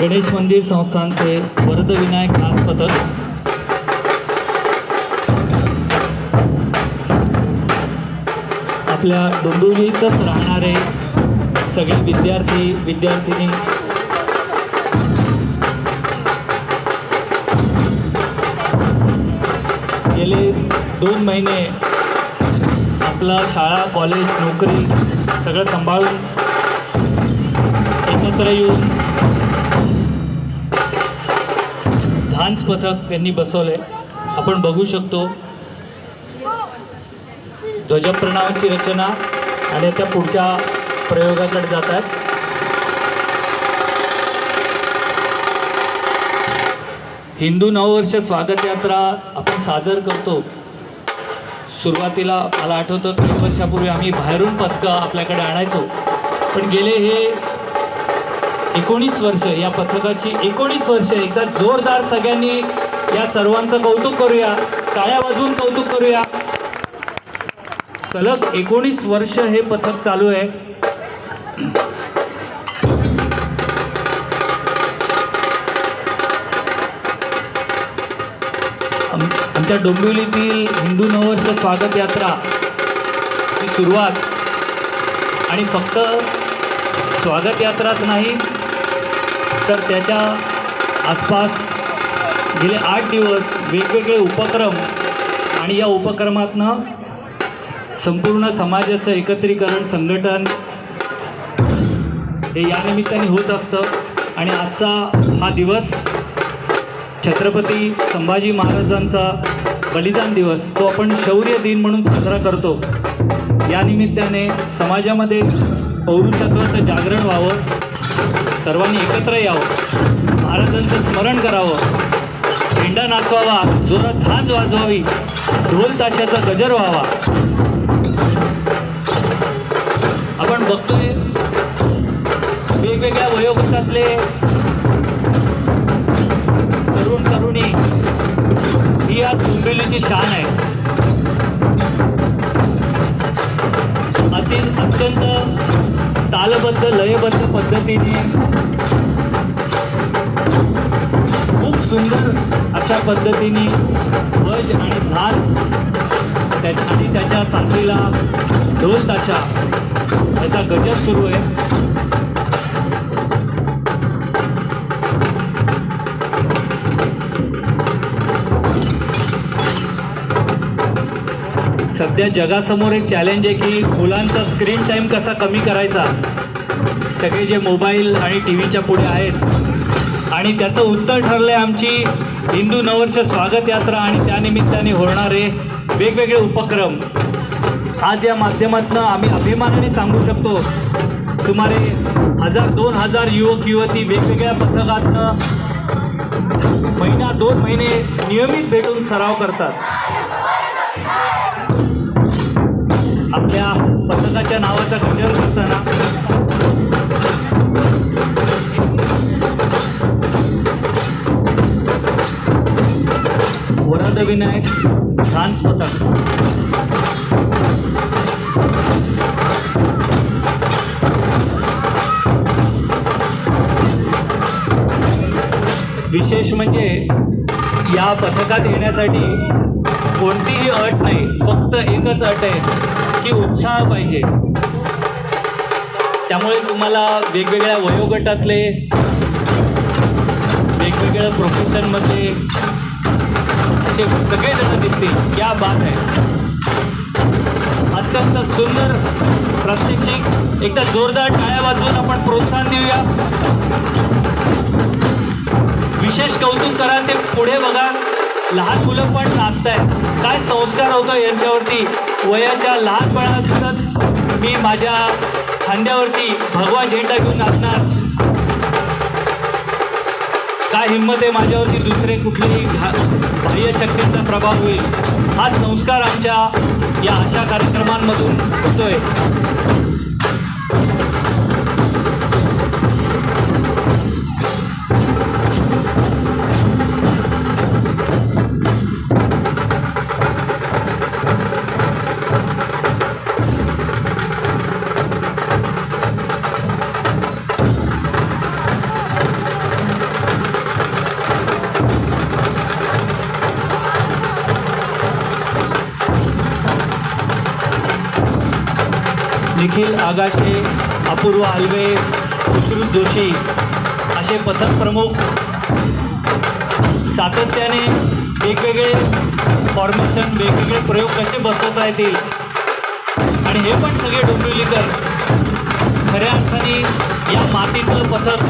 गणेश मंदिर संस्थानचे वरदविनायक नाच पथक. आपल्या डोंबिवलीतच राहणारे सगळे विद्यार्थी विद्यार्थिनी. गेले दोन महिने आपला शाळा कॉलेज नोकरी सगळं सांभाळून एकत्र येऊन डान्स पथक यांनी बसवले आपण बघू शकतो ध्वजप्रणामाची रचना आणि त्या पुढच्या प्रयोगाकडे जात आहेत. हिंदू नववर्ष स्वागत यात्रा आपण साजर करतो. सुरुवातीला मला आठवतं दोन वर्षापूर्वी आम्ही बाहेरून पथकं आपल्याकडे आणायचो. पण गेले हे एकोणीस वर्ष या पथकाची एकोणीस वर्ष एकदा जोरदार सगळ्यांनी या सर्वांचं कौतुक करूया टाळ्या वाजून कौतुक करूया. सलग एकोणीस वर्ष हे पथक चालू आहे. आमच्या डोंबिवलीतील हिंदू नववर्ष स्वागत यात्रा ही सुरुवात. आणि फक्त स्वागत यात्राच नाही तर त्याच्या आसपास गेले आठ दिवस वेगवेगळे उपक्रम आणि या उपक्रमातनं संपूर्ण समाजाचं एकत्रीकरण संघटन हे यानिमित्ताने होत असतं. आणि आजचा हा दिवस छत्रपती संभाजी महाराजांचा बलिदान दिवस तो आपण शौर्य दिन म्हणून साजरा करतो. या निमित्ताने समाजामध्ये पौरुषत्वाचं जागरण व्हावं. सर्वांनी एकत्र यावं. महाराजांचं स्मरण करावं. झेंडा नाचवावा जोरात झांज वाजवावी ढोल ताशाचा गजर व्हावा. आपण बघतोय वेगवेगळ्या वयोगटातले तरुण तरुणी ही आज डोंबिवलीची शान आहे. अति अत्यंत तालबद्ध लयबद्ध पद्धतीने. खूप सुंदर अशा पद्धतीने ध्वज आणि झाल त्या आणि त्याच्या साथीला ढोल ताशा याचा गजर सुरू आहे. सध्या जगासमोर एक चॅलेंज आहे की मुलांचा स्क्रीन टाईम कसा कमी करायचा? सगळे जे मोबाईल आणि टी व्हीच्या पुढे आहेत. आणि त्याचं उत्तर ठरलं आहे आमची हिंदू नववर्ष स्वागत यात्रा आणि त्यानिमित्ताने होणारे वेगवेगळे उपक्रम. आज या माध्यमातून आम्ही अभिमानाने सांगू शकतो सुमारे हजार दोन हजार युवक युवती वेगवेगळ्या पथकातनं महिना दोन महिने नियमित भेटून सराव करतात. आपल्या पथकाच्या नावाचा गजर करताना वरद विनायक डान्स पथक. विशेष म्हणजे या पथकात येण्यासाठी कोणतीही अट नाही फक्त एकच अट आहे. की उत्साह पाहिजे. त्यामुळे तुम्हाला वेगवेगळ्या वयोगटातले वेगवेगळ्या प्रोफेशनमध्ये असे सगळेजण दिसतील. या बात आहे. अत्यंत सुंदर प्रात्यक्षिक एकदा जोरदार टाळ्या वाजवून आपण प्रोत्साहन देऊया. विशेष कौतुक करा ते पुढे बघा. लहान मुलं पण नाचतायत. काय संस्कार होतो यांच्यावरती? वयाच्या लहानपणातच मी माझ्या खांद्यावरती भगवा झेंडा घेऊन असणार काय हिंमत आहे माझ्यावरती दुसरे कुठलेही बाह्य शक्तींचा प्रभाव होईल? हा संस्कार आमच्या या अशा कार्यक्रमांमधून होतोय. निखिल आगाशे अपूर्व आलवे सुश्रुत जोशी असे पथक प्रमुख सातत्याने वेगवेगळे फॉर्मेशन वेगवेगळे प्रयोग कसे बसवता येतील? आणि हे पण सगळे डोंबिवलीकर खऱ्या अर्थाने या मातीतलं पथक